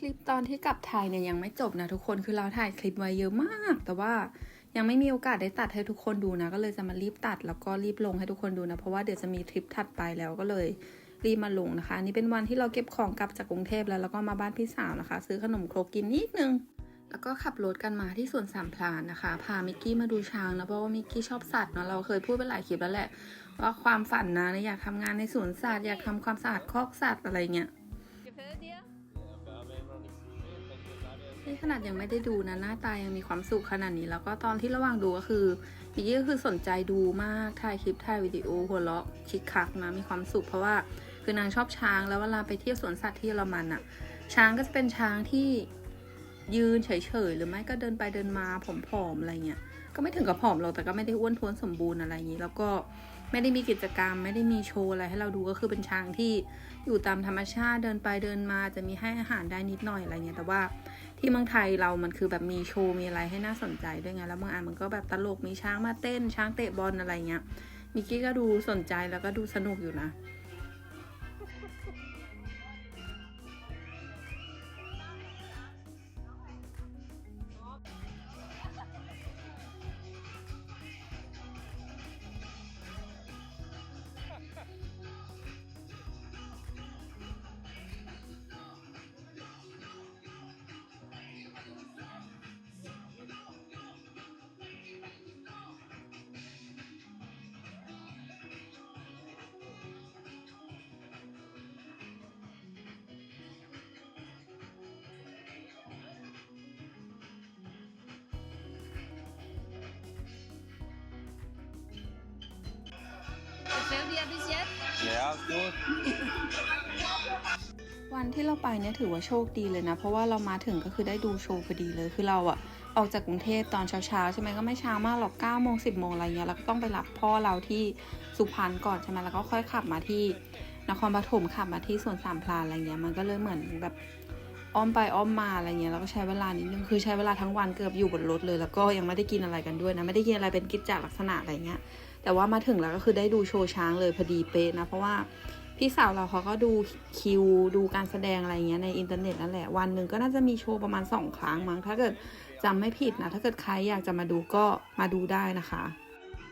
คลิปตอนที่กลับไทยเนี่ยยังไม่จบนะทุกคนคือเราถ่ายคลิปไว้เยอะมาก แต่ว่ายังไม่มีโอกาสได้ตัดให้ทุกคนดูนะ ก็เลยจะมารีบตัดแล้วก็รีบลงให้ทุกคนดูนะ เพราะว่าเดี๋ยวจะมีทริปถัดไปแล้วก็เลยรีบมาลงนะคะอันนี้เป็นวันที่เราเก็บของกลับจากกรุงเทพแล้วแล้วก็มาบ้านพี่สาวนะคะ ซื้อขนมครกกินนิดนึงแล้วก็ขับรถกันมาที่สวนสามพรานนะคะ พามิกกี้มาดูช้างนะเพราะว่ามิกกี้ชอบสัตว์เนาะเราเคยพูดไปหลายคลิปแล้วแหละ ว่าความฝันนะอยากทำงานในสวนสัตว์อยากทำความสะอาดคอกสัตว์อะไรเงี้ย นี่ขนาดยังไม่ได้ดูนะหน้าตายังมีความสุขขนาดนี้ แล้วก็ตอนที่ระหว่างดูก็คือมิกกี้ก็คือสนใจดูมากถ่ายคลิปถ่ายวิดีโอหัวเราะคิกคักนะมีความสุขเพราะว่าคือนางชอบช้างแล้วเวลาไปเที่ยวสวนสัตว์ที่เยอรมันอะช้างก็จะเป็นช้างที่ยืนเฉยๆ หรือไม่ก็เดินไปเดินมาผอมๆอะไรเงี้ยก็ไม่ถึงกับผอมหรอกแต่ก็ไม่ได้อ้วนท้วนสมบูรณ์อะไรอย่างนี้ แล้วก็ไม่ได้มีกิจกรรม ไม่ได้มีโชว์อะไรให้เราดูก็คือเป็นช้างที่อยู่ตามธรรมชาติเดินไปเดินมาจะมีให้อาหารได้นิดหน่อยอะไรเงี้ยแต่ว่า ที่เมืองไทยเรามันคือแบบมีโชว์มีอะไรให้น่าสนใจด้วยไง แล้วบางอันมันก็แบบตลกมีช้างมาเต้นช้างเตะบอลอะไรเงี้ยมิกกี้ก็ดูสนใจแล้วก็ดูสนุกอยู่นะ Gefällt dir bis jetzt? Ja, ist gut. วันที่เราไปเนี่ยถือว่าโชคดีเลยนะ เพราะว่าเรามาถึงก็คือได้ดูโชว์พอดีเลยคือเราอะออกจากกรุงเทพตอนเช้าๆใช่ไหมก็ไม่เช้ามากหรอก9ก้าโมงสิบโมงอะไรเงี้ยแล้วก็ต้องไปรับพ่อเราที่สุพรรณก่อนใช่ไหมแล้วก็ค่อยขับมาที่นครปฐมขับมาที่สวนสามพรานอะไรเงี้ยมันก็เลยเหมือนแบบอ้อมไปอ้อมมาอะไรเงี้ยแล้วก็ใช้เวลานิดนึงคือใช้เวลาทั้งวันเกือบอยู่บนรถเลย แล้วก็ยังไม่ได้กินอะไรกันด้วยนะไม่ได้กินอะไรเป็นกิจจลักษณะอะไรเงี้ย แต่ว่ามาถึงแล้วก็คือได้ดูโชว์ช้างเลยพอดีเป๊ะนะ เพราะว่าพี่สาวเราเขาก็ดูคิวดูการแสดงอะไรเงี้ยในอินเทอร์เน็ตนั่นแหละ วันหนึ่งก็น่าจะมีโชว์ประมาณสองครั้งมั้งถ้าเกิดจำไม่ผิดนะ ถ้าเกิดใครอยากจะมาดูก็มาดูได้นะคะ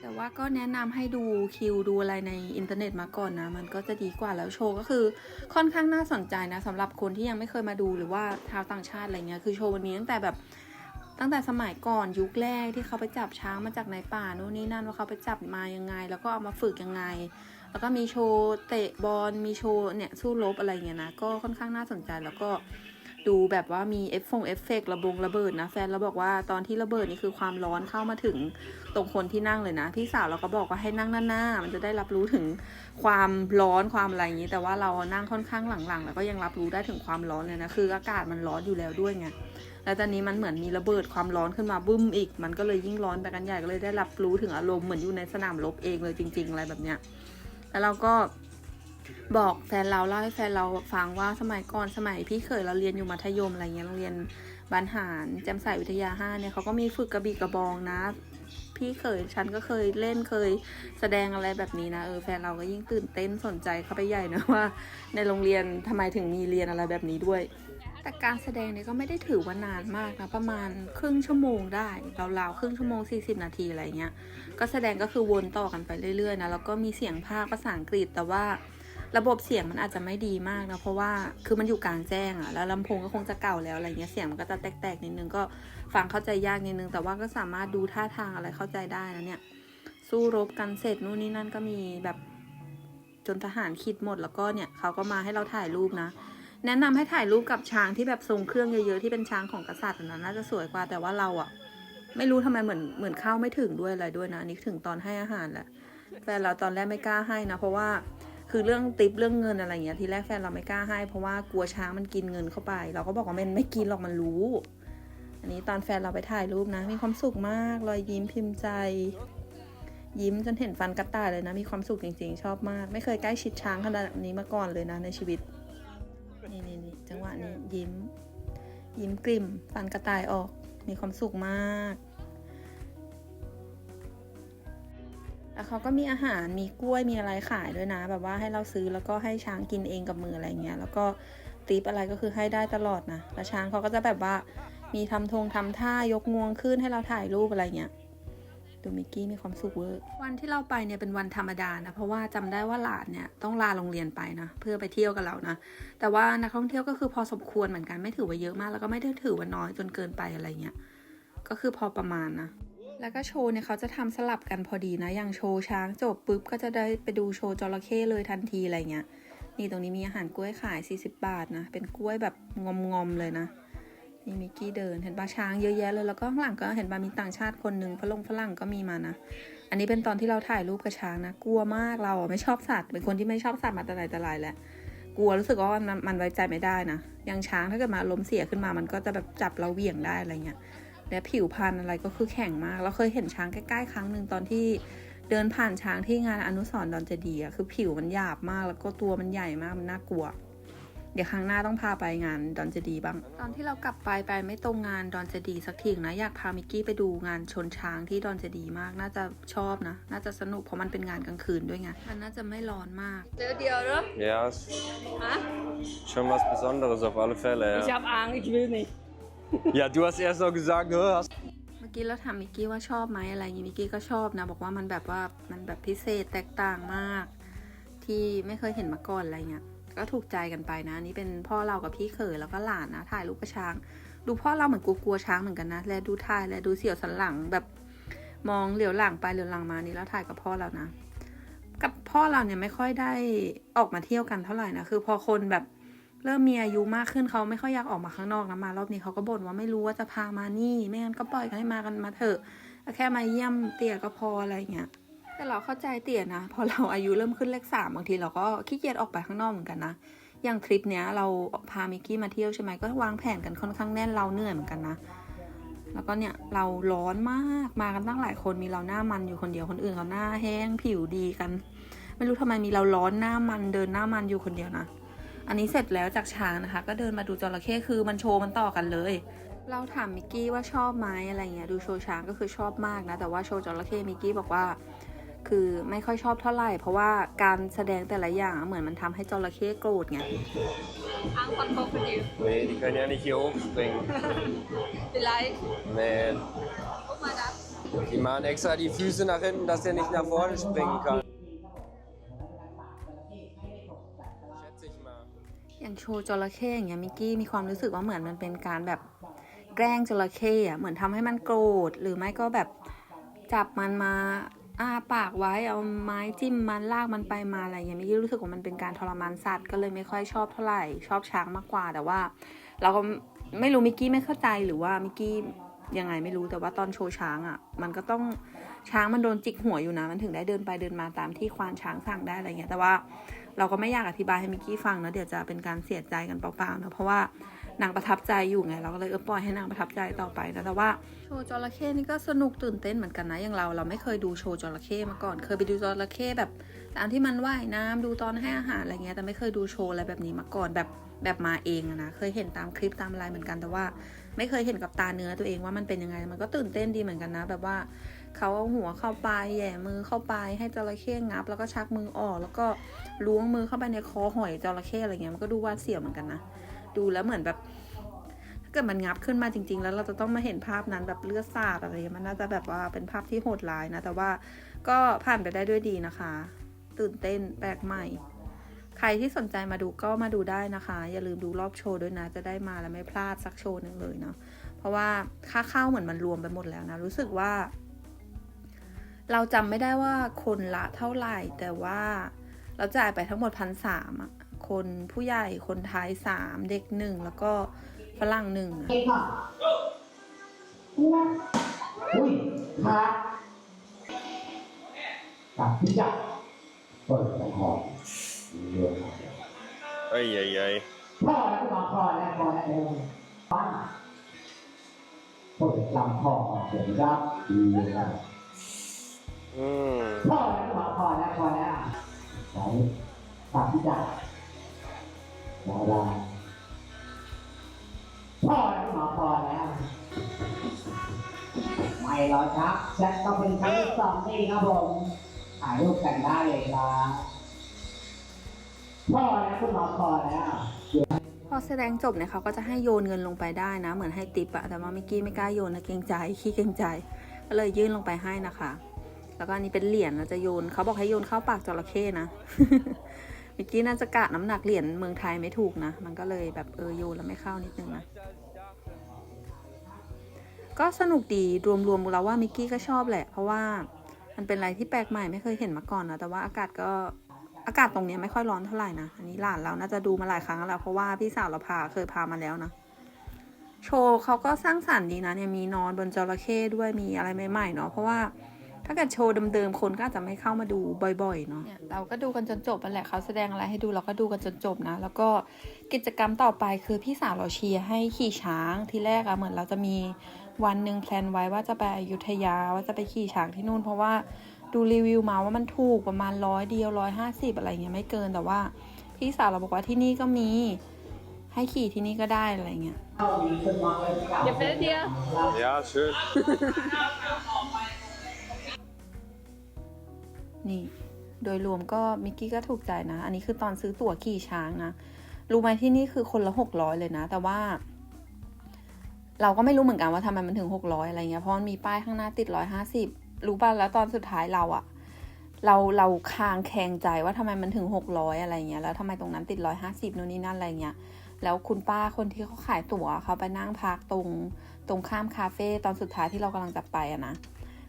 แต่ว่าก็แนะนำให้ดูคิวดูอะไรในอินเทอร์เน็ตมาก่อนนะ มันก็จะดีกว่าแล้วโชว์ก็คือค่อนข้างน่าสนใจนะสำหรับคนที่ยังไม่เคยมาดูหรือว่าชาวต่างชาติอะไรเงี้ยคือโชว์วันนี้ตั้งแต่แบบ ตั้งแต่สมัยก่อนยุคแรกที่เขาไปจับช้างมาจากในป่านู่นนี่นั่นว่าเขาไปจับมายังไง แล้วก็เอามาฝึกยังไง แล้วก็มีโชว์เตะบอลมีโชว์เนี่ยสู้รบอะไรเงี้ยนะก็ค่อนข้างน่าสนใจแล้วก็ดูแบบว่ามีเอฟฟงเอฟเฟกระบงระเบิดนะแฟนเราบอกว่าตอนที่ระเบิดนี่คือความร้อนเข้ามาถึงตรงคนที่นั่งเลยนะ พี่สาวเราก็บอกว่าให้นั่งหน้าๆมันจะได้รับรู้ถึงความร้อนความอะไรอย่างนี้ แต่ว่าเรานั่งค่อนข้างหลังๆ แล้วก็ยังรับรู้ได้ถึงความร้อนเลยนะคืออากาศมันร้อนอยู่แล้วด้วยไง แล้วตอนนี้มันเหมือนมีระเบิดความร้อนขึ้นมาบึ้มอีก มันก็เลยยิ่งร้อนไปกันใหญ่ก็เลยได้รับรู้ถึงอารมณ์เหมือนอยู่ในสนามรบเองเลยจริง ๆ อะไรแบบเนี้ยแล้วเราก็บอกแฟนเราเล่าให้แฟนเราฟังว่าสมัยก่อนสมัยพี่เคยเราเรียนอยู่มัธยมอะไรเงี้ยโรงเรียนบรรหารแจ่มใสวิทยาห้าเนี่ยเขาก็มีฝึกกระบี่กระบองนะ พี่เคยฉันก็เคยเล่นเคยแสดงอะไรแบบนี้นะเออแฟนเราก็ยิ่งตื่นเต้นสนใจเข้าไปใหญ่นะว่า ในโรงเรียนทำไมถึงมีเรียนอะไรแบบนี้ด้วย แต่การแสดงเนี่ยก็ไม่ได้ถือว่านานมากนะประมาณครึ่งชั่วโมงได้ราวๆครึ่งชั่วโมง 40 นาทีอะไรเงี้ยก็แสดงก็คือวนต่อกันไปเรื่อยๆนะแล้วก็มีเสียงภาคภาษาอังกฤษแต่ว่าระบบเสียงมันอาจจะไม่ดีมากนะเพราะว่าคือมันอยู่กลางแจ้งอะแล้วลำโพงก็คงจะเก่าแล้วอะไรเงี้ยเสียงมันก็จะแตกๆนิดนึงก็ฟังเข้าใจยากนิดนึง แต่ว่าก็สามารถดูท่าทางอะไรเข้าใจได้นะเนี่ยสู้รบกันเสร็จนู่นนี่นั่นก็มีแบบจนทหารคิดหมดแล้วก็เนี่ยเขาก็มาให้เราถ่ายรูปนะ แนะนำให้ถ่ายรูปกับช้างที่แบบทรงเครื่องเยอะๆที่เป็นช้างของกษัตริย์นะน่าจะสวยกว่าแต่ว่าเราอะไม่รู้ทำไมเหมือนเหมือนเข้าไม่ถึงด้วยอะไรด้วยนะนนี่ถึงตอนให้อาหารแหละแฟนเราตอนแรกไม่กล้าให้นะ เพราะว่าคือเรื่องติปเรื่องเงินอะไรเงี้ยทีแรกแฟนเราไม่กล้าให้ เพราะว่ากลัวช้างมันกินเงินเข้าไป เราก็บอกว่ามันไม่กินหรอกมันรู้ อันนี้ตอนแฟนเราไปถ่ายรูปนะ มีความสุขมากรอยยิ้มพิมพ์ใจ ยิ้มจนเห็นฟันกระต่ายเลยนะ มีความสุขจริงๆ ชอบมาก ไม่เคยใกล้ชิดช้างขนาดนี้มาก่อนเลยนะในชีวิต นี่นี่นี่จังหวะนี้ยิ้ม ยิ้มกลิ่มฟันกระต่ายออก มีความสุขมาก แล้วเขาก็มีอาหารมีกล้วยมีอะไรขายด้วยนะ แบบว่าให้เราซื้อแล้วก็ให้ช้างกินเองกับมืออะไรเงี้ย แล้วก็ติปอะไรก็คือให้ได้ตลอดนะแล้วช้างเขาก็จะแบบว่า มีทำธงทำท่ายกงวงขึ้นให้เราถ่ายรูปอะไรเงี้ย ดูมิกกี้มีความสุขเวอร์วันที่เราไปเนี่ยเป็นวันธรรมดานะเพราะว่าจำได้ว่าหลานเนี่ยต้องลาโรงเรียนไปนะเพื่อไปเที่ยวกับเรานะแต่ว่านักท่องเที่ยวก็คือพอสมควรเหมือนกันไม่ถือว่าเยอะมาก แล้วก็ไม่ได้ถือว่าน้อยจนเกินไปอะไรเงี้ยก็คือพอประมาณนะแล้วก็โชว์เนี่ยเขาจะทำสลับกันพอดีนะ อย่างโชว์ช้างจบปุ๊บก็จะได้ไปดูโชว์จระเข้เลยทันทีอะไรเงี้ย นี่ตรงนี้มีอาหารกล้วยขาย 40 บาทนะ เป็นกล้วยแบบงอมๆเลยนะ นี่มิกกี้เดินเห็นปลาช้างเยอะแยะเลยแล้วก็ข้างหลังก็เห็นปลามีต่างชาติคนหนึ่งฝรั่งฝรั่งก็มีมานะอันนี้เป็นตอนที่เราถ่ายรูปกับช้างนะกลัวมากเราไม่ชอบสัตว์เป็นคนที่ไม่ชอบสัตว์มาแต่ไหนแต่ไรแหละกลัวรู้สึกว่ามันมันไว้ใจไม่ได้นะอย่างช้างถ้าเกิดมาล้มเสียขึ้นมามันก็จะแบบจับเราเหวี่ยงได้อะไรเงี้ยและผิวพรรณอะไรก็คือแข็งมาก เราเคยเห็นช้างใกล้ๆครั้งหนึ่งตอนที่เดินผ่านช้างที่งานอนุสรณ์ดอนเจดีย์อะคือผิวมันหยาบมากแล้วก็ตัวมันใหญ่มากมันน่ากลัว เดี๋ยวครั้งหน้าต้องพาไปงานดอนเจดีย์บ้าง ตอนที่เรากลับไปไปไม่ตรงงานดอนเจดีย์สักทีนะ อยากพามิกกี้ไปดูงานชนช้างที่ดอนเจดีย์มาก น่าจะชอบนะ น่าจะสนุกเพราะมันเป็นงานกลางคืนด้วยไง มันน่าจะไม่ร้อนมาก Veel die oder? Ja, ist Ha? schon was Besonderes auf alle Fälle. Ich Ja, hab Angst, ich will nicht. ja du hast erst noch gesagt, "Hä, hast เมื่อกี้เราถามมิกกี้ว่าชอบไหมอะไรอย่างงี้มิกกี้ก็ชอบนะ บอกว่ามันแบบว่ามันแบบพิเศษแตกต่างมาก ที่ไม่เคยเห็นมาก่อนอะไรเงี้ย ก็ถูกใจกันไปนะนี่เป็นพ่อเรากับพี่เขยแล้วก็หลานนะถ่ายรูปกับช้าง ดูพ่อเราเหมือนกลัวๆช้างเหมือนกันนะและดูถ่ายและดูเสียวสันหลังแบบมองเหลียวหลังไปเหลียวหลังมานี่แล้วถ่ายกับพ่อเรานะ กับพ่อเราเนี่ยไม่ค่อยได้ออกมาเที่ยวกันเท่าไหร่นะคือ พอคนแบบเริ่มมีอายุมากขึ้นเขาไม่ค่อยอยากออกมาข้างนอกนะมารอบนี้เขาก็บ่นว่าไม่รู้ว่าจะพามานี่ ไม่งั้นก็ปล่อยให้มากันมาเถอะแค่มาเยี่ยมเตี่ยก็พออะไรเงี้ย แต่เราเข้าใจเตี่ยนะ พอเราอายุเริ่มขึ้นเลขสามบางทีเราก็ขี้เกียจออกไปข้างนอกเหมือนกันนะ อย่างทริปเนี้ยเราพามิกกี้มาเที่ยวใช่ไหมก็วางแผนกันค่อนข้างแน่นเราเหนื่อยเหมือนกันนะ แล้วก็เนี่ยเราร้อนมากมากันตั้งหลายคนมีเราหน้ามันอยู่คนเดียวคนอื่นเขาหน้าแห้งผิวดีกัน ไม่รู้ทำไมมีเราร้อนหน้ามันเดินหน้ามันอยู่คนเดียวนะ อันนี้เสร็จแล้วจากช้างนะคะ ก็เดินมาดูจระเข้คือมันโชว์มันต่อกันเลยเราถามมิกกี้ว่าชอบไหมอะไรเงี้ยดูโชว์ช้างก็คือชอบมากนะ แต่ว่าโชว์จระเข้มิกกี้บอกว่า คือไม่ค่อยชอบเท่าไหร่ เพราะว่าการแสดงแต่ละอย่างเหมือนมันทำให้จระเข้โกรธไง Angst von Krokodil. Nee, die können ja nicht hier hochspringen. Vielleicht. Nee, Guck mal da. die machen extra die Füße nach hinten, dass der nicht nach vorne springen kann. Schätze ich mal. อย่างโชว์จระเข้อย่างเงี้ยมิกกี้มีความรู้สึกว่าเหมือนมันเป็นการแบบแกล้งจระเข้อะเหมือนทำให้มันโกรธหรือไม่ก็แบบจับมันมา อาปากไว้เอาไม้จิ้มมันลากมันไปมาอะไรอย่างเงี้ยมิกกี้รู้สึกว่ามันเป็นการทรมานสัตว์ก็เลยไม่ค่อยชอบเท่าไหร่ชอบช้างมากกว่า แต่ว่า เราก็ไม่รู้มิกกี้ไม่เข้าใจหรือว่ามิกกี้ยังไงไม่รู้แต่ว่าตอนโชว์ช้างอะ่ะ มันก็ต้องช้างมันโดนจิกหัวอยู่นะ มันถึงได้เดินไปเดินมาตามที่ควานช้างสั่งได้อะไรเงี้ยแต่ว่าเราก็ไม่อยากอธิบายให้มิกกี้ฟังนะเดี๋ยวจะเป็นการเสียใจกันเปล่าๆนะเพราะว่านางประทับใจอยู่ไง เราก็เลยเออปล่อยให้นางประทับใจต่อไปนะแต่ว่า ชว์จระเข้นี่ก็สนุกตื่นเต้นเหมือนกันนะอย่างเรา เราไม่เคยดูโชว์จระเข้มาก่อน เคยไปดูจระเข้แบบตามที่มันว่ายน้ำดูตอนให้อาหารอะไรเงี้ยแต่ไม่เคยดูโชว์อะไรแบบนี้มาก่อนแบบแบบมาเองนะเคยเห็นตามคลิปตามอะไรเหมือนกันแต่ว่า ไม่เคยเห็นกับตาเนื้อตัวเองว่ามันเป็นยังไงมันก็ตื่นเต้นดีเหมือนกันนะ แบบว่าเขาเอาหัวเข้าไปแย่มือเข้าไปให้จระเข้งับ แล้วก็ชักมือออก แล้วก็ล้วงมือเข้าไปในคอหอยจระเข้อะไรเงี้ยมันก็ดูหวาดเสียวเหมือนกันนะดูแล้วเหมือนแบบ กิดมันงับขึ้นมาจริง ๆ แล้วเราจะต้องมาเห็นภาพนั้นแบบเลือดสาดอะไรมันน่าจะแบบว่าเป็นภาพที่โหดร้ายนะ แต่ว่าก็ผ่านไปได้ด้วยดีนะคะ ตื่นเต้นแปลกใหม่ ใครที่สนใจมาดูก็มาดูได้นะคะ อย่าลืมดูรอบโชว์ด้วยนะ จะได้มาแล้วไม่พลาดสักโชว์หนึ่งเลยเนาะเพราะว่าค่าเข้าเหมือนมันรวมไปหมดแล้วนะ รู้สึกว่า เราจำไม่ได้ว่าคนละเท่าไหร่ แต่ว่าเราจ่ายไปทั้งหมดพันสามคนผู้ใหญ่คนไทยสามเด็กหนึ่งแล้วก็ ฝรั่งหนึ่งอะเองค่ะอุ้ยขาดตัดพิจักเปิดลำคอเรือ Ei, ei, ei. พ่อแล้วก็ลำคอแล้วคอแล้วเอวป้าเปิดลำคอเดี๋ยวจะเรือ Mm. พ่อแล้วก็ลำคอแล้วคอแล้วไหนตัดพิจักดารา พ่อแล้วก็ลำคอแล้ว ไม่หรอกครับแซตต้องเป็นครั้งที่สองนี่ครับผมถ่ายรูปกันได้เลยครับพ่อแล้วคุณหมอพอแล้ว พอแสดงจบเนี่ยเขาก็จะให้โยนเงินลงไปได้นะ เหมือนให้ติปอะแต่ว่ามิกกี้ไม่กล้าโยนนะเกรงใจขี้เกรงใจ ก็เลยยื่นลงไปให้นะคะ แล้วก็อันนี้เป็นเหรียญเราจะโยนเขาบอกให้โยนเข้าปากจระเข้นะ มิกกี้น่าจะกะน้ำหนักเหรียญเมืองไทยไม่ถูกนะ มันก็เลยแบบเออโยนแล้วไม่เข้านิดนึงนะ ก็สนุกดีรวมๆเราว่ามิกกี้ก็ชอบแหละ เพราะว่ามันเป็นอะไรที่แปลกใหม่ไม่เคยเห็นมาก่อนนะ แต่ว่าอากาศก็อากาศตรงนี้ไม่ค่อยร้อนเท่าไหร่นะ อันนี้หลานเราน่าจะดูมาหลายครั้งแล้วเพราะว่าพี่สาวเราพาเคยพามาแล้วนะ โชว์เขาก็สร้างสรรค์ดีนะเนี่ยมีนอนบนจระเข้ด้วยมีอะไรใหม่ๆเนาะเพราะว่า ถ้าเกิดโชว์เดิมๆคนก็อาจจะไม่เข้ามาดูบ่อยๆเนาะเนี่ยเราก็ดูกันจนจบนั่นแหละเขาแสดงอะไรให้ดูเราก็ดูกันจนจบนะ แล้วก็กิจกรรมต่อไปคือพี่สาวเราเชียร์ให้ขี่ช้างทีแรกอะเหมือนเราจะมีวันหนึ่งแพลนไว้ว่าจะไปอยุธยาว่าจะไปขี่ช้างที่นู่น เพราะว่าดูรีวิวมาว่ามันถูกประมาณร้อยเดียวร้อยห้าสิบอะไรเงี้ยไม่เกินแต่ว่าพี่สาวเราบอกว่าที่นี่ก็มี ให้ขี่ที่นี่ก็ได้อะไรเงี้ย Gefällt dir? Ja, schön. นี่ โดยรวมก็มิกกี้ก็ถูกใจนะ อันนี้คือตอนซื้อตั๋วขี่ช้างนะ รู้ไหมที่นี่คือคนละหกร้อยเลยนะ แต่ว่า เราก็ไม่รู้เหมือนกันว่าทำไมมันถึงหกร้อยอะไรเงี้ย เพราะมันมีป้ายข้างหน้าติดร้อยห้าสิบรู้ป่ะ แล้วตอนสุดท้ายเราอะเราเราคางแคงใจว่าทำไมมันถึงหกร้อยอะไรเงี้ย แล้วทำไมตรงนั้นติดร้อยห้าสิบนู่นนี่นั่นอะไรเงี้ย แล้วคุณป้าคนที่เขาขายตั๋วเขาไปนั่งพักตรงตรงข้ามคาเฟ่ตอนสุดท้ายที่เรากำลังจะไปอะนะ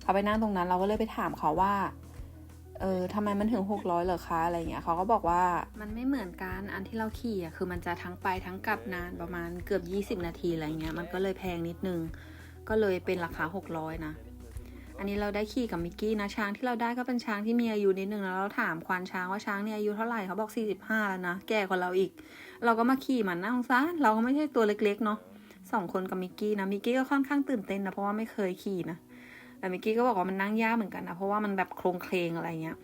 เขาไปนั่งตรงนั้นเราก็เลยไปถามเขาว่า เออทำไมมันถึงหกร้อยเหรอคะอะไรเงี้ยเขาก็บอกว่ามันไม่เหมือนกันอันที่เราขี่อะคือมันจะทั้งไปทั้งกลับนานประมาณเกือบ 20 นาทีอะไรเงี้ยมันก็เลยแพงนิดนึง ก็เลยเป็นราคา 600 นะ อันนี้เราได้ขี่กับมิกกี้นะช้างที่เราได้ก็เป็นช้างที่มีอายุนิดนึงแล้วเราถามควานช้างว่าช้างเนี่ยอายุเท่าไหร่เขาบอก 45 แล้วนะแก่กว่าเราอีก เราก็มาขี่มันนะสงสาเราก็ไม่ใช่ตัวเล็กๆเนาะสองคนกับมิกกี้นะมิกกี้ก็ค่อนข้างตื่นเต้นนะเพราะว่าไม่เคยขี่นะ แต่มิกกี้ก็บอกว่ามันนั่งยากเหมือนกันนะ เพราะว่ามันแบบโครงเคลงอะไรเงี้ย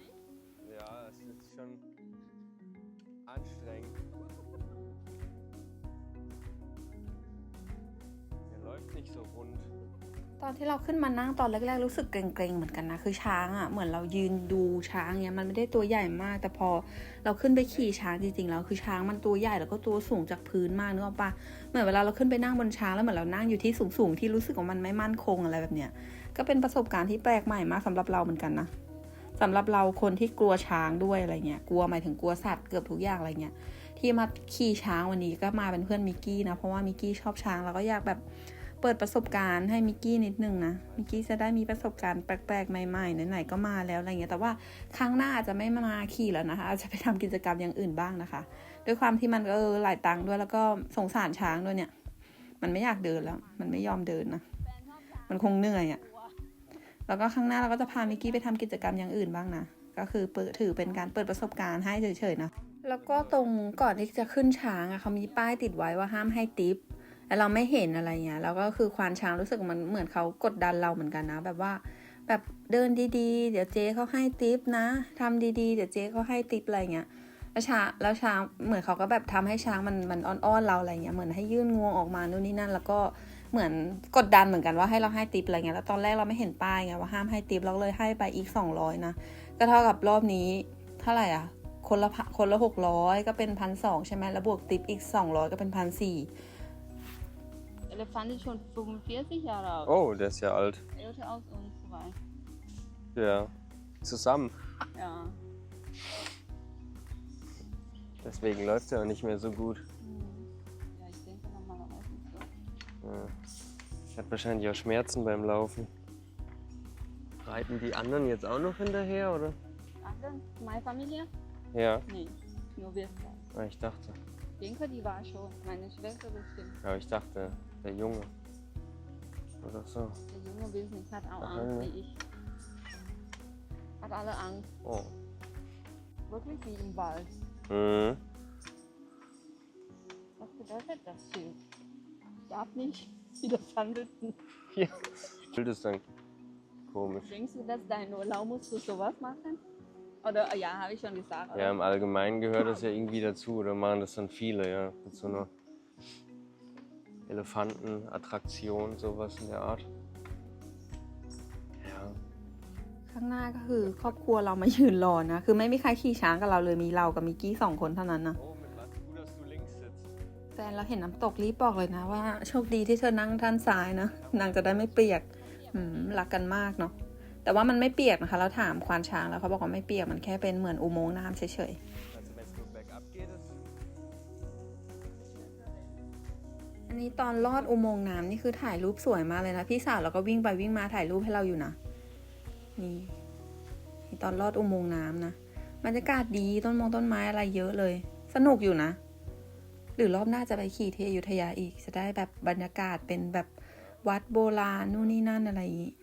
ตอนที่เราขึ้นมานั่งตอนแรกๆรู้สึกเกรงๆเหมือนกันนะ คือช้างอะ่ะเหมือนเรายืนดูช้างเนี้ยมันไม่ได้ตัวใหญ่มาก แต่พอเราขึ้นไปขี่ช้างจริงๆแล้วคือช้างมันตัวใหญ่แล้วก็ตัวสูงจากพื้นมากนึกออกปะเหมือนเวลาเราขึ้นไปนั่งบนช้างแล้วเหมือนเรานั่งอยู่ที่สูงๆที่รู้สึกว่ามันไม่มั่นคงอะไรแบบเนี้ย ก็เป็นประสบการณ์ที่แปลกใหม่มากสำหรับเราเหมือนกันนะสำหรับเราคนที่กลัวช้างด้วยอะไรเงี้ยกลัวหมายถึงกลัวสัตว์เกือบทุกอย่างอะไรเงี้ยที่มาขี่ช้างวันนี้ก็มาเป็นเพื่อนมิกกี้นะเพราะว่ามิกกี้ชอบช้างแล้วก็อยากแบบเปิดประสบการณ์ให้มิกกี้นิดนึงนะมิกกี้จะได้มีประสบการณ์แปลกๆใหม่ๆไหนๆก็มาแล้วอะไรเงี้ยแต่ว่าครั้งหน้าอาจจะไม่มาขี่แล้วนะคะอาจจะไปทำกิจกรรมอย่างอื่นบ้างนะคะ ด้วยความที่มันก็เออหลายตังค์ด้วยแล้วก็สงสารช้างด้วยเนี่ย มันไม่อยากเดินแล้ว มันไม่ยอมเดินนะมันคงเหนื่อยอะ่ะ แล้วก็ข้างหน้าเราก็จะพามิกกี้ไปทำกิจกรรมอย่างอื่นบ้างนะ ก็คือเปิดถือเป็นการเปิดประสบการณ์ให้เฉยๆนะ แล้วก็ตรงก่อนที่จะขึ้นช้างอะเขามีป้ายติดไว้ว่าห้ามให้ติปแต่เราไม่เห็นอะไรเงี้ย แล้วก็คือควานช้างรู้สึกมันเหมือนเขากดดันเราเหมือนกันนะ แบบว่าแบบเดินดีๆ เดี๋ยวเจ๊เขาให้ติปนะทำดีๆ เดี๋ยวเจ๊เขาให้ติปอะไรเงี้ยแล้วช้างแล้วช้างเหมือนเขาก็แบบทำให้ช้างมันมันอ้อนๆเราอะไรเงี้ยเหมือนให้ยื่นงวงออกมานู่นนี่นั่น แล้วก็ เหมือนกดดันเหมือนกันว่าให้เราให้ติปอะไรเงี้ยแล้วตอนแรกเราไม่เห็นป้ายไงว่าห้ามให้ติปเราเลยให้ไปอีกสองร้อยนะก็เท่ากับรอบนี้เท่าไหร่อะคนละพันคนละหกร้อยก็เป็นพันสองใช่ไหมแล้วบวกติปอีกสองร้อยก็เป็นพันสี่ Elefant ist schon 45 Jahre alt. Oh, der ist ja alt. Älter als uns zwei. Ja. Zusammen. Ja. Deswegen läuft er auch nicht mehr so gut. Hm. Ja, ich denke normalerweise nicht so. Ja. Hat wahrscheinlich auch Schmerzen beim Laufen. Reiten die anderen jetzt auch noch hinterher, oder? Andere? Meine Familie? Ja, Nee, nur wir zwei. Ah, ich dachte. Ich denke, die war schon. Meine Schwester bestimmt. Aber ich dachte, der Junge. Oder so. Der Junge will nicht, hat auch Aha. Angst wie ich. Hat alle Angst. Oh. Wirklich wie im Wald. Mhm. Was bedeutet das Schild? Darf nicht Elefanten. Ja. Bild ist dann komisch. Denkst du, dass dein Urlaub musst du sowas machen? Oder ah, ja, habe ich schon gesagt. Oder? Ja, im Allgemeinen gehört das ja irgendwie dazu. Oder machen das dann viele, ja. Mit so einer Elefantenattraktion, sowas in der Art. Ja. ข้างหน้าก็คือครอบครัวเรามายืนรอนะ คือไม่มีใครขี่ช้างกับเราเลยมีเรากับมิกกี้สองคนเท่านั้นนะ Oh, แฟนเราเห็นน้ำตกรีบบอกเลยนะว่าโชคดีที่เธอนั่งด้านซ้ายนะนางจะได้ไม่เปียกรักกันมากเนาะแต่ว่ามันไม่เปียกนะคะเราถามควานช้างแล้วเขาบอกว่าไม่เปียกมันแค่เป็นเหมือนอุโมงค์น้ำเฉยๆอันนี้ตอนลอดอุโมงค์น้ำนี่คือถ่ายรูปสวยมากเลยนะพี่สาวเราก็วิ่งไปวิ่งมาถ่ายรูปให้เราอยู่นะนี่นี่ตอนลอดอุโมงค์น้ำนะบรรยากาศดีต้นมงต้นไม้อะไรเยอะเลย สนุกอยู่นะ หรือรอบหน้าจะไปขี่ที่อยุธยาอีก จะได้แบบบรรยากาศเป็นแบบวัดโบราณนู่นนี่นั่นอะไรอย่างงี้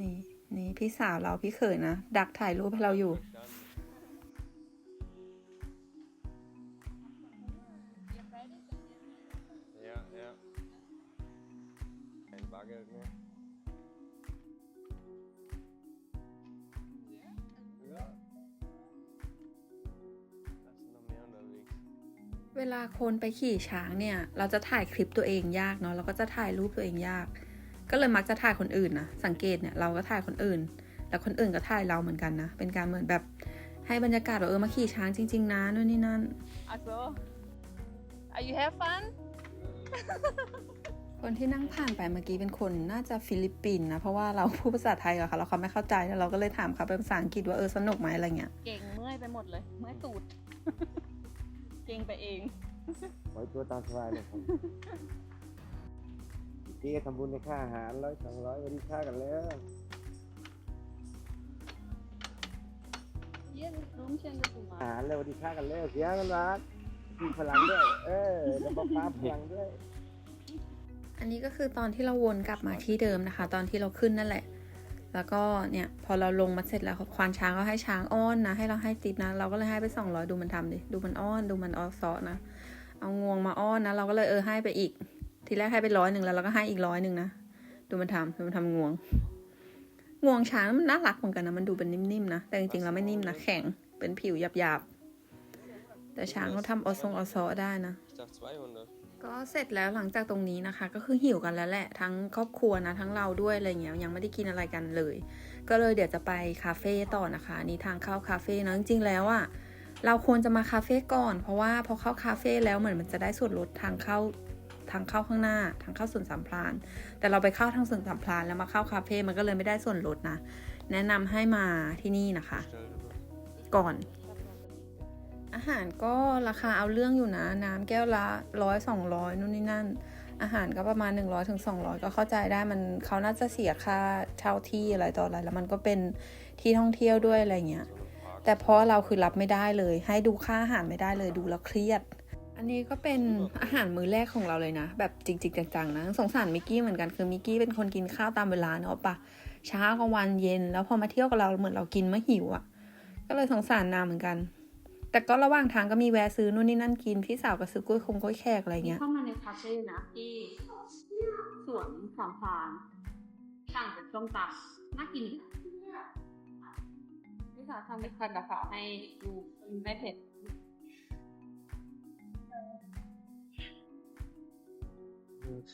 นี่นี่พี่สาวเราพี่เขยนะ ดักถ่ายรูปให้เราอยู่ เวลาคนไปขี่ช้างเนี่ย เราจะถ่ายคลิปตัวเองยากเนาะเราก็จะถ่ายรูปตัวเองยาก ก็เลยมักจะถ่ายคนอื่นนะสังเกตเนี่ยเราก็ถ่ายคนอื่น แล้วคนอื่นก็ถ่ายเราเหมือนกันนะ เป็นการเหมือนแบบให้บรรยากาศว่าเออมาขี่ช้างจริง ๆ นะนู่นนี่นั่น Also, are you have fun? คนที่นั่งผ่านไปเมื่อกี้เป็นคนน่าจะฟิลิปปินส์นะ เพราะว่าเราพูดภาษาไทยกับเขาแล้วเขาไม่เข้าใจแล้วเราก็เลยถามเขาเป็นภาษาอังกฤษว่าเออสนุกไหมอะไรเงี้ยเก่งเมื่อยไปหมดเลยเมื่อยตูด เก่งไปเอง ไว้ตัวตามสบายเลยครับพี่ก็ทำบุญในค่าอาหารร้อยสองร้อยวันนี้ค่ากันแล้วเยี่ยมน้องเชียงจะถูกมาอาหารแล้ววันนี้ค่ากันแล้วเสียกันรักมีพลังด้วย เออแล้วก็ฟ้าพลังด้วย อันนี้ก็คือตอนที่เราวนกลับมาที่เดิมนะคะ ตอนที่เราขึ้นนั่นแหละ แล้วก็เนี่ยพอเราลงมาเสร็จแล้วควานช้างก็ให้ช้างอ้อนนะให้เราให้ติปนะ เราก็เลยให้ไปสองร้อยดูมันทำดิดูมันอ้อนดูมันอ้อซอนะเอางวงมาอ้อนนะ เราก็เลยเออให้ไปอีก ทีแรกให้ไปร้อยหนึ่งแล้วเราก็ให้อีกร้อยหนึ่งนะดูมันทำดูมันทำงวง งวงช้างมันน่ารักเหมือนกันนะมันดูเป็นนิ่มๆนะแต่จริงๆเราไม่นิ่มนะแข็งเป็นผิวหยาบๆแต่ช้างเขาทำออซงออซอได้นะ ก็เสร็จแล้วหลังจากตรงนี้นะคะ ก็คือหิวกันแล้วแหละ ทั้งครอบครัวนะ ทั้งเราด้วยอะไรเงี้ยยังไม่ได้กินอะไรกันเลย ก็เลยเดี๋ยวจะไปคาเฟ่ต่อนะคะนี่ทางเข้าคาเฟ่นะจริงๆแล้วอะเราควรจะมาคาเฟ่ก่อน เพราะว่าพอเข้าคาเฟ่แล้วเหมือนมันจะได้ส่วนลดทางเข้าทางเข้าข้างหน้าทางเข้าสวนสามพราน แต่เราไปเข้าทางสวนสามพรานแล้วมาเข้าคาเฟ่มันก็เลยไม่ได้ส่วนลดนะ แนะนำให้มาที่นี่นะคะ ก่อน อาหารก็ราคาเอาเรื่องอยู่นะ น้ำแก้วละร้อยสองร้อยนู่นนี่นั่น อาหารก็ประมาณหนึ่งร้อยถึงสองร้อยก็เข้าใจได้มันเขาน่าจะเสียค่าเช่าที่อะไรต่ออะไร แล้วมันก็เป็นที่ท่องเที่ยวด้วยอะไรเงี้ยแต่เพราะเราคือรับไม่ได้เลย ให้ดูค่าอาหารไม่ได้เลยดูแล้วเครียด อันนี้ก็เป็นอาหารมื้อแรกของเราเลยนะ แบบจริงๆจังๆนะสงสารมิกกี้เหมือนกันคือมิกกี้เป็นคนกินข้าวตามเวลาเนอะปะเช้ากลางวันเย็น แล้วพอมาเที่ยวกับเราเหมือนเรากินเมื่อหิวอะ่ะ ก็เลยสงสารนางเหมือนกัน แต่ก็ระหว่างทางก็มีแวะซื้อนู่นนี่นั่นกิน พี่สาวก็ซื้อกล้วยคงกล้วยแขกอะไรเงี้ยเข้ามาในคาเฟ่นะที่สวนสามพรานสั่งเป็นส้มตำน่ากินพี่สาวทำเป็นคันกะเพราให้ดูไม่เผ็ด Gut.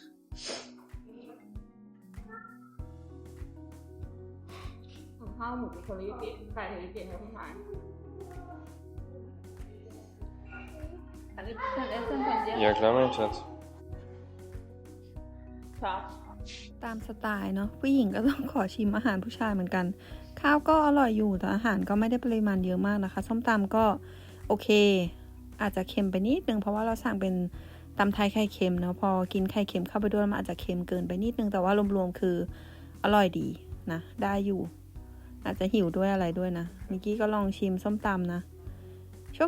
ของข้าวหมูเป็นคนลิปิไก่ลิปิให้พี่ชายอันนี้เป็นเอสเซนต์เดีย ว Ja, klar, mein Schatz. ครับตามสไตล์เนาะผู้หญิงก็ต้องขอชิมอาหารผู้ชายเหมือนกัน ข้าวก็อร่อยอยู่แต่อาหารก็ไม่ได้ปริมาณเยอะมากนะคะ ส้มตำก็โอเค อาจจะเค็มไปนิดนึงเพราะว่าเราสั่งเป็นตำไทยไข่เค็มเนาะพอกินไข่เค็มเข้าไปด้วยมันอาจจะเค็มเกินไปนิดนึงแต่ว่ารวมๆคืออร่อยดีนะได้อยู่ อาจจะหิวด้วยอะไรด้วยนะมิกกี้ก็ลองชิมส้มตำนะ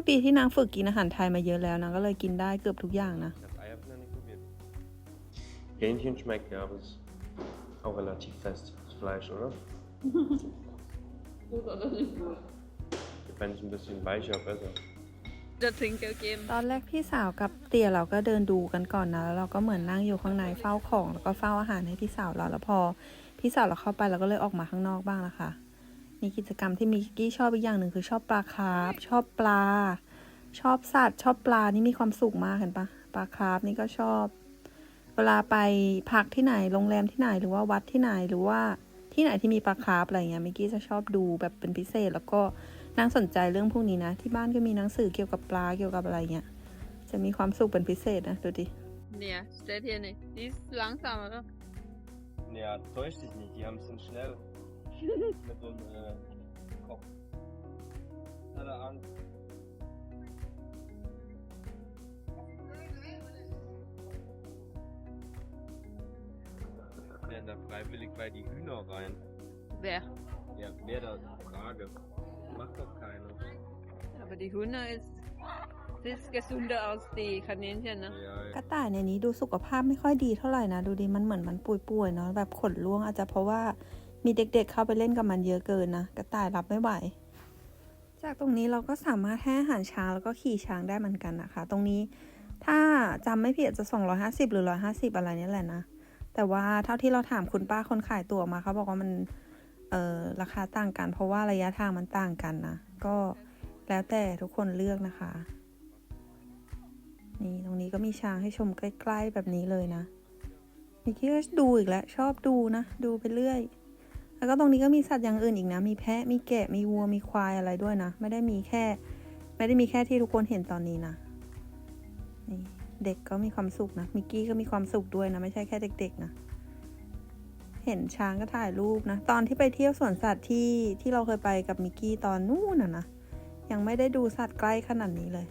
คดีที่นางฝึกกินอาหารไทยมาเยอะแล้วนะก็เลยกินได้เกือบทุกอย่างนะ Ich hab Eier noch nicht probiert. Hähnchen schmeckt, ja, aber ist auch relativ fest, das Fleisch, oder? พูดก็รู้สึกดู Wenn es ein bisschen weicher, besser. จะถึงเกมตอนแรกพี่สาวกับเตี่ยเราก็เดินดูกันก่อนนะแล้วเราก็เหมือนนั่งอยู่ข้างในเฝ้าของ แล้วก็เฝ้าอาหารให้พี่สาวเราแล้วพอ พี่สาวเราเข้าไปเราก็เลยออกมาข้างนอกบ้างนะคะ มีกิจกรรมที่มิกกี้ชอบอีกอย่างหนึ่งคือชอบปลาคาร์ฟชอบปลา ชอบสัตว์ ชอบปลานี่มีความสุขมากเห็นปะปลาคาร์ฟนี่ก็ชอบ เวลาไปพักที่ไหนโรงแรมที่ไหนหรือว่าวัดที่ไหนหรือว่าที่ไหนที่มีปลาคาร์ฟอะไรเงี้ยมิกกี้จะชอบดูแบบเป็นพิเศษ แล้วก็นางสนใจเรื่องพวกนี้นะ ที่บ้านก็มีหนังสือเกี่ยวกับปลาเกี่ยวกับอะไรเงี้ยจะมีความสุขเป็นพิเศษนะดูดิ Nee, steht hier nicht. Die ist langsam, oder? Ja, täusch dich nicht, die haben es schnell. Mit dem äh, Kopf. Hat er Angst. Wer denn da freiwillig bei die Hühner rein? Wer? Ja, wer da? Frage. Macht doch keiner. Aber die Hühner ist, ist gesünder als die Kaninchen, ne? Ja, กระต่ายในนี้ดูสุขภาพไม่ค่อยดีเท่าไหร่นะ ดูดิมันเหมือนมันป่วยๆเนาะแบบขนร่วงอาจจะเพราะว่า มีเด็กๆเข้าไปเล่นกับมันเยอะเกินนะกระต่ายรับไม่ไหว จากตรงนี้เราก็สามารถให้อาหารช้างแล้วก็ขี่ช้างได้เหมือนกันนะคะ ตรงนี้ถ้าจำไม่ผิดจะ 250 หรือ 150 อะไรนี่แหละนะ แต่ว่าเท่าที่เราถามคุณป้าคนขายตั๋วมาเขาบอกว่ามันเออราคาต่างกัน เพราะว่าระยะทางมันต่างกันนะ ก็แล้วแต่ทุกคนเลือกนะคะ นี่ตรงนี้ก็มีช้างให้ชมใกล้ ๆ แบบนี้เลยนะมิกกี้ก็ดูอีกแล้ว ชอบดูนะ ดูไปเรื่อย แล้วก็ตรงนี้ก็มีสัตว์อย่างอื่นอีกนะ มีแพะ มีแกะ มีวัว มีควายอะไรด้วยนะ ไม่ได้มีแค่ ไม่ได้มีแค่ที่ทุกคนเห็นตอนนี้นะนี่เด็กก็มีความสุขนะ มิกกี้ก็มีความสุขด้วยนะ ไม่ใช่แค่เด็ก ๆ นะ เห็นช้างก็ถ่ายรูปนะ ตอนที่ไปเที่ยวสวนสัตว์ที่ที่เราเคยไปกับมิกกี้ตอนนู้นนะนะ ยังไม่ได้ดูสัตว์ใกล้ขนาดนี้เลย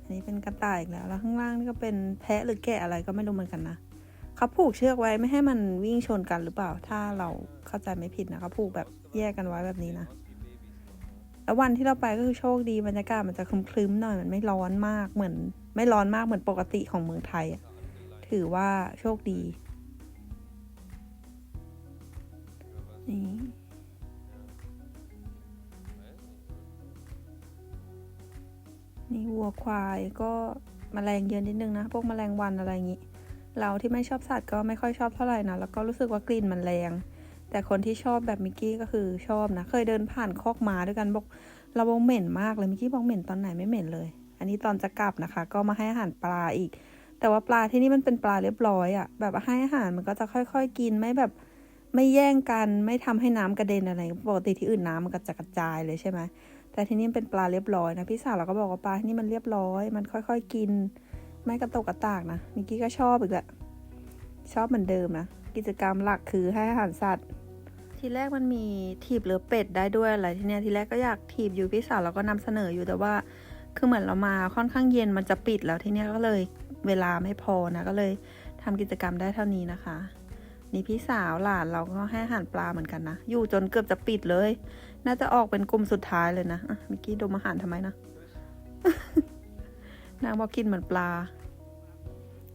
อันนี้เป็นกระต่ายอีกแล้ว แล้วข้างล่างนี่ก็เป็นแพะหรือแกะอะไรก็ไม่รู้เหมือนกันนะ เขาผูกเชือกไว้ไม่ให้มันวิ่งชนกันหรือเปล่า ถ้าเราเข้าใจไม่ผิดนะเขาผูกแบบแยกกันไว้แบบนี้นะ แล้ววันที่เราไปก็คือโชคดีบรรยากาศมันจะคลึ้มๆหน่อยมันไม่ร้อนมากเหมือน ไม่ร้อนมากเหมือนปกติของเมืองไทยอะถือว่าโชคดีนี่นี่วัวควายก็มแมลงเยอะนิดนึงนะ พวกแมลงวันอะไรอย่างนี้ เราที่ไม่ชอบสัตว์ก็ไม่ค่อยชอบเท่าไหร่นะแล้วก็รู้สึกว่ากลิ่นมันแรง แต่คนที่ชอบแบบมิกกี้ก็คือชอบนะ เคยเดินผ่านคอกม้าด้วยกันบอกเราบอกเหม็นมากเลยมิกกี้บอกเหม็นตอนไหนไม่เหม็นเลย อันนี้ตอนจะกลับนะคะ ก็มาให้อาหารปลาอีก แต่ว่าปลาที่นี่มันเป็นปลาเรียบร้อยอะ่ะแบบให้อาหารมันก็จะค่อย ๆ กินไม่แบบไม่แย่งกันไม่ทำให้น้ำกระเด็นอะไรปกติที่อื่นน้ำมันก็จะกระจายเลยใช่ไหมแต่ที่นี่เป็นปลาเรียบร้อยนะพี่สาวเราก็บอกว่าปลาที่นี่มันเรียบร้อย มันค่อย ๆ กิน ไม่กระตกกระตากนะมิกกี้ก็ชอบอีกแหละชอบเหมือนเดิมนะ กิจกรรมหลักคือให้อาหารสัตว์ ทีแรกมันมีถีบเรือเป็ดได้ด้วยอะไรที่เนี้ยทีแรกก็อยากถีบอยู่พี่สาวเราก็นำเสนออยู่แต่ว่า คือเหมือนเรามาค่อนข้างเย็นมันจะปิดแล้วทีเนี้ยก็เลยเวลาไม่พอนะก็เลยทำกิจกรรมได้เท่านี้นะคะ นี่พี่สาวหลานเราก็ให้อาหารปลาเหมือนกันนะ อยู่จนเกือบจะปิดเลย น่าจะออกเป็นกลุ่มสุดท้ายเลยนะมิกกี้ดมอาหารทำไมนะ นางบอกกินเหมือนปลา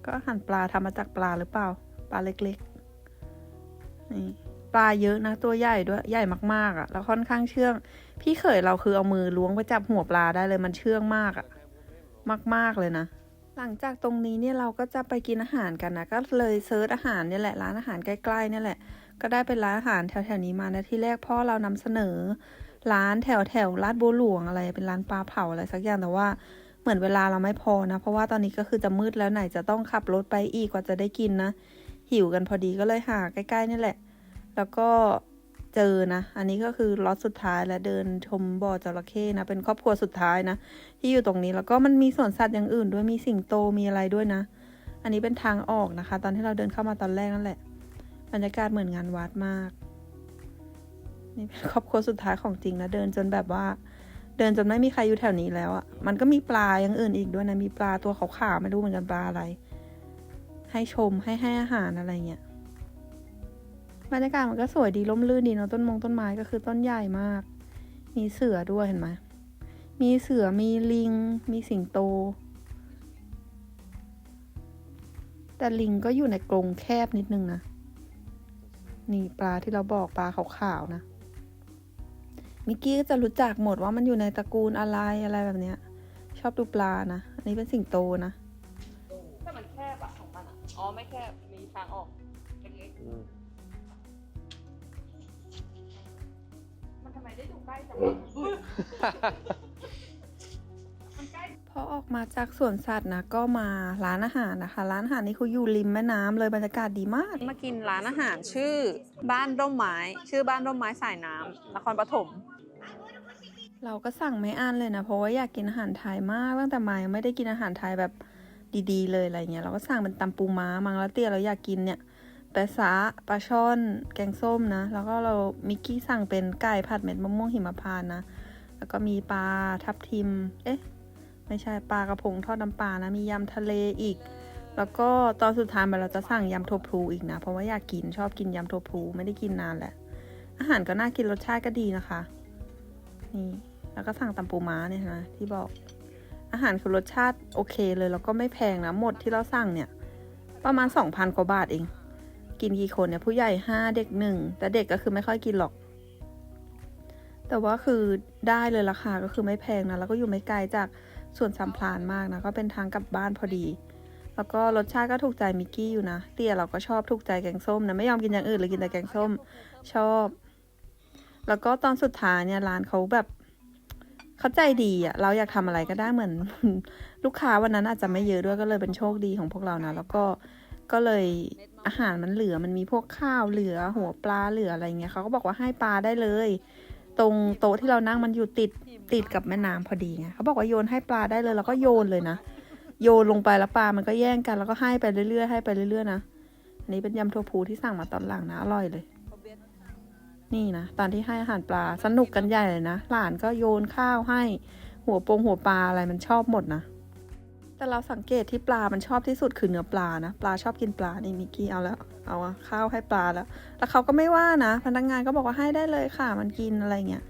ก็อาหารปลาทำมาจากปลาหรือเปล่า ปลาเล็กๆ นี่ปลาเยอะนะ ตัวใหญ่ด้วย ใหญ่มากๆอะ่ะ แล้วค่อนข้างเชื่อง พี่เขยเราคือเอามือล้วงไปจับหัวปลาได้เลยมันเชื่องมากอะ่ะ มากๆเลยนะ หลังจากตรงนี้เนี่ยเราก็จะไปกินอาหารกันนะ ก็เลยเซิร์ชอาหารเนี่ยแหละ ร้านอาหารใกล้ๆเนี่ยแหละ ก็ได้เป็นร้านอาหารแถวๆนี้มานะที่แรกพ่อเรานำเสนอ ร้านแถวแถวลาดบัวหลวงอะไร เป็นร้านปลาเผาอะไรสักอย่างแต่ว่า เหมือนเวลาเราไม่พอนะ เพราะว่าตอนนี้ก็คือจะมืดแล้วไหนจะต้องขับรถไปอีกกว่าจะได้กินนะ หิวกันพอดีก็เลยหาใกล้ๆนี่แหละ แล้วก็เจอนะ อันนี้ก็คือล็อตสุดท้ายและเดินชมบ่อจระเข้นะ เป็นครอบครัวสุดท้ายนะ ที่อยู่ตรงนี้แล้วก็มันมีสวนสัตว์อย่างอื่นด้วยมีสิงโตมีอะไรด้วยนะ อันนี้เป็นทางออกนะคะ ตอนที่เราเดินเข้ามาตอนแรกนั่นแหละบรรยากาศเหมือนงานวัดมาก นี่เป็นครอบครัวสุดท้ายของจริงนะเดินจนแบบว่า เดินจนไม่มีใครอยู่แถวนี้แล้วอะ่ะ มันก็มีปลาอย่างอื่นอีกด้วยนะ มีปลาตัวขาวๆไม่รู้เหมือนกันปลาอะไร ให้ชมให้ให้อาหารอะไรเงี้ย บรรยากาศมันก็สวยดีร่มรื่นดีเนาะต้นมงต้นไม้ก็คือต้นใหญ่มาก มีเสือด้วยเห็นไหม มีเสือ มีลิง มีสิงโต แต่ลิงก็อยู่ในกรงแคบนิดนึงนะ นี่ปลาที่เราบอกปลาขาวๆนะ มิกกี้ก็จะรู้จักหมดว่ามันอยู่ในตระกูลอะไรอะไรแบบเนี้ย ชอบดูปลานะ อันนี้เป็นสิงโตนะถ้ามันแคบอะของมันอะอ๋อไม่แคบ มีทางออกเล็ก Mhm. ๆมันทำไมได้ดูใกล้จังมันใกล้พอออกมาจากสวนสัตว์นะ ก็มาร้านอาหารนะคะ ร้านอาหารนี่เขาอยู่ริมแม่น้ำเลยบรรยากาศดีมาก มากินร้านอาหารชื่อ บ้านร่มไม้ ชื่อบ้านร่มไม้สายน้ำนครปฐม เราก็สั่งไม่อั้นเลยนะ เพราะว่าอยากกินอาหารไทยมากตั้งแต่มายังไม่ได้กินอาหารไทยแบบดีๆ เลยอะไรเงี้ยเราก็สั่งเป็นตำปูม้ามังล้วเตี้ยเราอยากกินเนี่ยแปะซะปลาช่อน แกงส้มนะ แล้วก็เรามิกกี้สั่งเป็นไก่ผัดเม็ดมะม่วงหิมพานนะ แล้วก็มีปลาทับทิม เอ๊ะ ไม่ใช่ปลากระพงทอดน้ำปลานะ มียำทะเลอีก แล้วก็ตอนสุดท้ายมาเราจะสั่งยำโทพลูอีกนะ เพราะว่าอยากกินชอบกินยำโทพลูไม่ได้กินนานแหละ อาหารก็น่ากินรสชาติก็ดีนะคะ นี่ แล้วก็สั่งตำปูม้าเนี่ยนะที่บอก อาหารคือรสชาติโอเคเลย แล้วก็ไม่แพงนะ หมดที่เราสั่งเนี่ย ประมาณสองพันกว่าบาทเอง กินกี่คนเนี่ย ผู้ใหญ่ห้าเด็กหนึ่งแต่เด็กก็คือไม่ค่อยกินหรอก แต่ว่าคือได้เลยราคาก็คือไม่แพงนะ แล้วก็อยู่ไม่ไกลจากส่วนสามพลานมากนะ ก็เป็นทางกลับบ้านพอดี แล้วก็รสชาติก็ถูกใจมิกกี้อยู่นะ เตี้ยเราก็ชอบถูกใจแกงส้มนะ ไม่ยอมกินอย่างอื่นเลยกินแต่แกงส้ม ชอบ แล้วก็ตอนสุดท้ายเนี่ยร้านเขาแบบ เขาใจดีอะเราอยากทำอะไรก็ได้เหมือน ลูกค้าวันนั้นอาจจะไม่เยอะด้วยก็เลยเป็นโชคดีของพวกเรานะ แล้วก็ก็เลยอาหารมันเหลือมันมีพวกข้าวเหลือหัวปลาเหลืออะไรเงี้ยเขาก็บอกว่าให้ปลาได้เลย ตรงโต๊ะที่เรานั่งมันอยู่ติดติดกับแม่น้ำพอดีไงเขาบอกว่าโยนให้ปลาได้เลย แล้วก็โยนเลยนะโยนลงไปแล้วปลามันก็แย่งกันแล้วก็ให้ไปเรื่อยๆให้ไปเรื่อยๆนะอันนี้เป็นยำทัวพูที่สั่งมาตอนหลังนะอร่อยเลย นี่นะตอนที่ให้อาหารปลาสนุกกันใหญ่เลยนะหลานก็โยนข้าวให้หัวปงหัวปลาอะไรมันชอบหมดนะ แต่เราสังเกตที่ปลามันชอบที่สุดคือเนื้อปลานะ ปลาชอบกินปลานี่มิกกี้เอาแล้วเอาอะข้าวให้ปลาแล้วแล้วเขาก็ไม่ว่านะ พนักงานก็บอกว่าให้ได้เลยค่ะ มันกินอะไรเงี้ย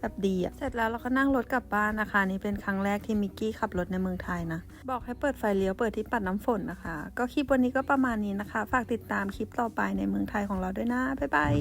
แบบดีอะเสร็จแล้วเราก็นั่งรถกลับบ้านนะคะ นี่เป็นครั้งแรกที่มิกกี้ขับรถในเมืองไทยนะ บอกให้เปิดไฟเลี้ยวเปิดที่ปัดน้ำฝนนะคะ ก็คลิปวันนี้ก็ประมาณนี้นะคะ ฝากติดตามคลิปต่อไปในเมืองไทยของเราด้วยนะบ๊ายบาย